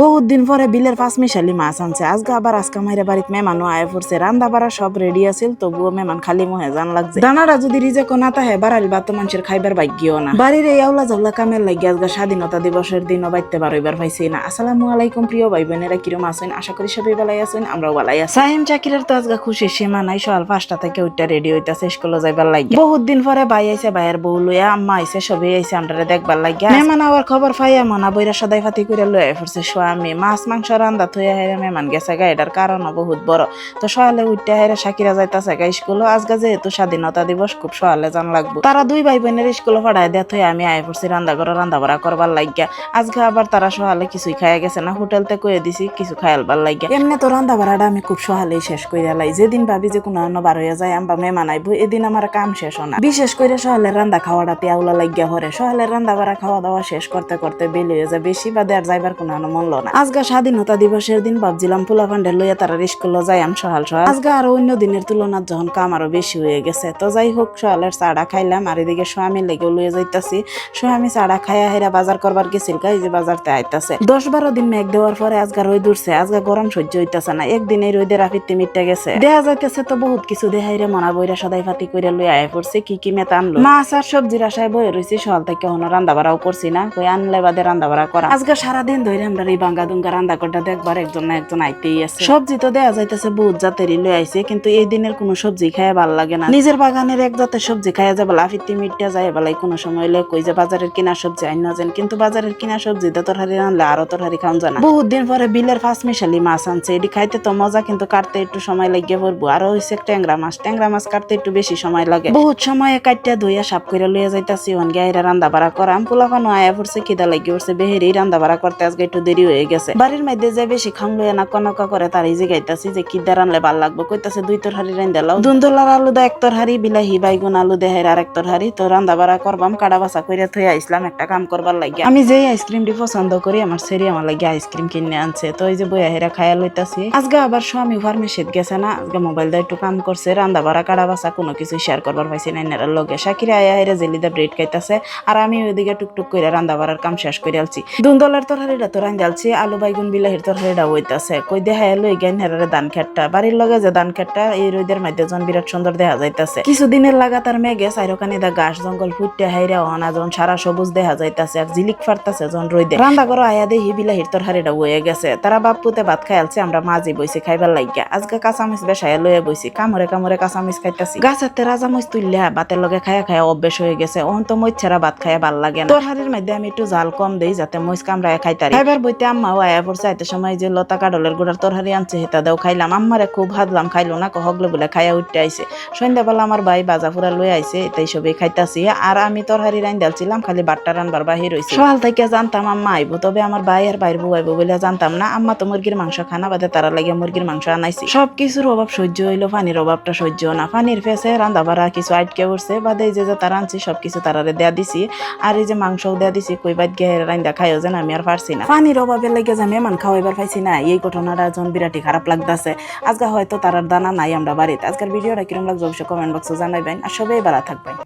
বহুত দিন পরে বিলের পাঁচ মিশালি মাছ আনছে। আজকে আবার আজকে মাইরে বাড়িতে মেহমানও আয় পড়ছে। রান্দা বাড়া সব রেডি আছিল, তবুও মেহমান খালি মুহে জান লাগছে। দানারা যদি রিজেক না তাহে বাড়াইল বা তো মানুষের খাইবার ভাগ্যও না। বাড়ির এই আউলা জাউলা কামের লাগে আজকে স্বাধীনতা দিবসের দিনও বাইতে বারোইবার পাইছি না। আসসালামু আলাইকুম প্রিয় ভাই বোনেরা কিরম আছেন? আশা করি সবাই ভালাই আছেন, আমরাও ভালাই আছি। সাহিম চাকিরের তো আজকে খুশি সীমা নাই, সকাল পাঁচটা থেকে ওইটা রেডি হইতাছে স্কুলে যাইবার লাগে বহুত দিন পরে ভাই আইছে, ভাইয়ের বউ লইয়া, আম্মা আইছে, সবাই আইছে আমরা দেখবার লাগে মেহমান আবার খবর পাইয়া মনা বইরা সদাই ফাতি করে লয়ে পড়ছে স্বামী মাছ, মাংস রান্দা থইয়া হেরে মেহমান গেছে গা, এটার কারণও বহুত বড়। তো সকালে উঠতে হেরে সাকিরা যাইতাছে গা স্কুল আজকে যেহেতু স্বাধীনতা দিবস, খুব সকালে জান লাগবো। তারা দুই ভাই বোনের স্কুলে পড়ায় দেয়া থইয়া আমি আয় পড়ছি রান্দা করে রান্দা বাড়া করবার লাগিয়া আজকে আবার তারা সকালে কিছুই খাইয়া গেছে না। হোটেলতে কয়ে দিছি কিছু খাইলবার লাগিয়া এমনি তো রান্দা বাড়াটা আমি খুব সকালেই শেষ করে লাই। যেদিন ভাবি যে কোনো অন্য বার হয়ে যায় আমরা মেমান আইবো, এদিন আমার কাম শেষ না বিশেষ করে সকালের রান্দা খাওয়াটা পেয়াউলা লাগিয়া হরে। সকালের রান্দা বাড়া খাওয়া দাওয়া শেষ করতে করতে বেলি হয়ে যায়। বেশি বাদে আর যাইবার কোনো মন লো না। স্বাধীনতা দিবসের দিন ভাবছিলাম পোলা পান্ডে লইয়া তারা স্কুলে সহাল সহাল। আজকে আরও অন্য দিনের যখন কাম আরও বেশি হয়ে গেছে, তো যাই হোক চাড়া খাইলাম আর এদিকে স্বামী লেগে লইয়া যাইতাছি। চাড়া খাইয়া হেরা বাজার করবার গেছিল যে বাজারতে আইতাছে। দশ বারো দিন মেঘ দেওয়ার পরে রোদ উঠছে আজকে গরম সহ্য হইতাছে না। একদিন এই রোদের গেছে। দেখা যাইতেছে তো বহুত কিছু দেখাই রে মনা বইরা সদাই ফাতি কইরা লই আয় পড়ছে, কি কি মেতা আনলো। মাছ আর সবজির আশায় বয়ে রয়েছে সকাল থেকে হনো রান্দা বাড়াও করছি না, কই আনলে বাদে রান্দা বাড়া করা। আজকে সারাদিন ধরে আমরা এই বাঙ্গা দুঙ্গা রান্দা করটা দেখবার একজন না একজন আইতেই আছে। সবজি তো দেয়া যাইতেছে, বহুত জাতেরই লই আইছে, কিন্তু এই দিনের কোনো সবজি খায় ভালো লাগে না। নিজের বাগানের এক জাতের সবজি খাইয়া যাবে লাফিতে মিটটা যায় বেলায় কোনো সময় লে কই যে বাজারের কিনা সবজি আইন না যান কিন্তু বাজারের কিনা সবজি দিয়ে তরহারি রানলে আরও তরহারি খাওয়া যায় না। বহুত দিন পরে বিলের ফাঁস মিশালি মাছ আনছে, এটি খাইতে তো মজা, কিন্তু কাটতে একটু সময় লাগিয়ে পড়ব। আরও হয়েছে ট্যাংরা মাছ ট্যাংরা মাছ কাটতে একটু বেশি সময় লাগে। বহুত সময় কাটিয়া ধুইয়া সাপ করে লইয়া যাইতাছি ওন গাইরা রান্দা বাড়া করাম পোলাপানো আয়া পড়ছে, খিদা লাগি পড়ছে বেহেরি রান্দা বাড়া করতে আজকে একটু দেরি হয়ে গেছে। বাড়ির মধ্যে যে বেশি খাম লইয়া না কনকা করে, তার এই যে গাইতাছি যে কিদা রানলে ভালো লাগবো, কইতাছে দুই তরহারি রান্দা লাও। দুন্দলার আলু দা, এক তরহারি, বিলাহি, বাইগুন আলু দেহের আর এক তরহারি। তো রান্দা বাড়া করবাম, কাটা বাসা কইরা থইয়া আইসলাম একটা কাম করবার লাগে আমি যেই আইসক্রিমটি পছন্দ করি, আমার সেরি আমার লাগে আইসক্রিম কিনে আনছে। তো এই যে বইয়া হেরা খায়া লইতাছি। আজকে আবার স্বামী ফার্মেসিত গেছে না আজকে মোবাইল দিয়ে একটু কাম করছে। রান্দা বাড়া, কাটা বাসা কোনো কিছু শেয়ার করবার পাইছি না, এনার লগে। শাকিরা আয়া হেরা জেলিদা ব্রেড খাইতাছে। আর আমি ওইদিকে টুকটুক করে রান্দা বাড়ার কাম শেষ করে আলছি। দুন্দলের তরহারিটা তো রান্ধে আলছি আলু বাইগুন বিলাহির তরহারিটা হইতাছে। কই দেখা লই গেন হেরারে ধান খেটটা। বাড়ির লগে যে ধান খেটটা, এই রোদের মধ্যে জন বিরাট সুন্দর দেখা যাইতাছে। কিছুদিনের লাগাতার মেঘে চাইরকানি দা গাছ জঙ্গল ফুটতে হাইরা অনা জন সারা সবুজ দেখা যাইতাছে, আর জিলিক ফারতাছে জন রইদে। রান্দা করো আয়া দেহি বিলাহির তরহারিটা হয়ে গেছে। তারা বাপুতে ভাত খাইলছে আমরা মাঝি বইছি খাইবার লাগিয়া আজকে কাঁচামিচ বেসাইয়া লয়ে বইছি, কামড়ে কামড়ে কাঁচামিচ খাইতাছি। গাছের রাজা মইচ তুললে ভাতের লগে খায়া খায়া অভ্যেস হয়ে গেছে। অহন তো মইচ ছাড়া ভাত খায়া ভালো লাগে না। তরহারির মধ্যে আমি একটু জাল কম দেই, যাতে মইচ কামড়ায় খাইতারি। খাইবার বইতে আম্মাও আয়া পড়ছে আইতে সময় যে লতা কাডলের গোড়ার তরহারি আনছে, হেতা দেও খাইলাম। আম্মারে খুব হাদলাম, খাইলো না হগলে বলে খাইয়া উঠতে আইছে। সন্ধ্যাবেলা আমার ভাই বাজা ফুরা লই আইছে এটাই সবই খাইতাছি। আর আমি তরহারি রাইন ডালছিলাম খালি বাট্টা রানবার বাহির হইছে। সকাল থেকে জানতাম আম্মা আইবো, তবে আমার ভাই আর বাইর বউ আইবো বলে জানতাম না। আম্মা তো মুরগির মাংস খানা বাদে তারা লাগে মুরগির মাংস আনাইছি। সব কিছুর অভাব সহ্য হইল, পানির অভাবটা সহ্য না। পানির ফেসে রান্দা বাড়া কিছু আটকে উঠছে বাদে যে যে তারা আনছি সব কিছু তারারে দেয়া দিছি। আর এই যে মাংসও দেয়া দিছি, কই বাদ গিয়ে রান্দা খাইও যেন আমি আর পারছি না। পানির অভাবে লেগে যে মেহমান খাওয়াইবার পাইছি না, এই ঘটনাটা যখন বিরাটি খারাপ লাগতেছে। আজকে হয়তো তারার দানা নাই আমরা বাড়িতে। আজকের ভিডিওটা কিরম লাগছে অবশ্যই কমেন্ট বক্সে জানাইবেন। আর সবাই ভালো থাকবেন।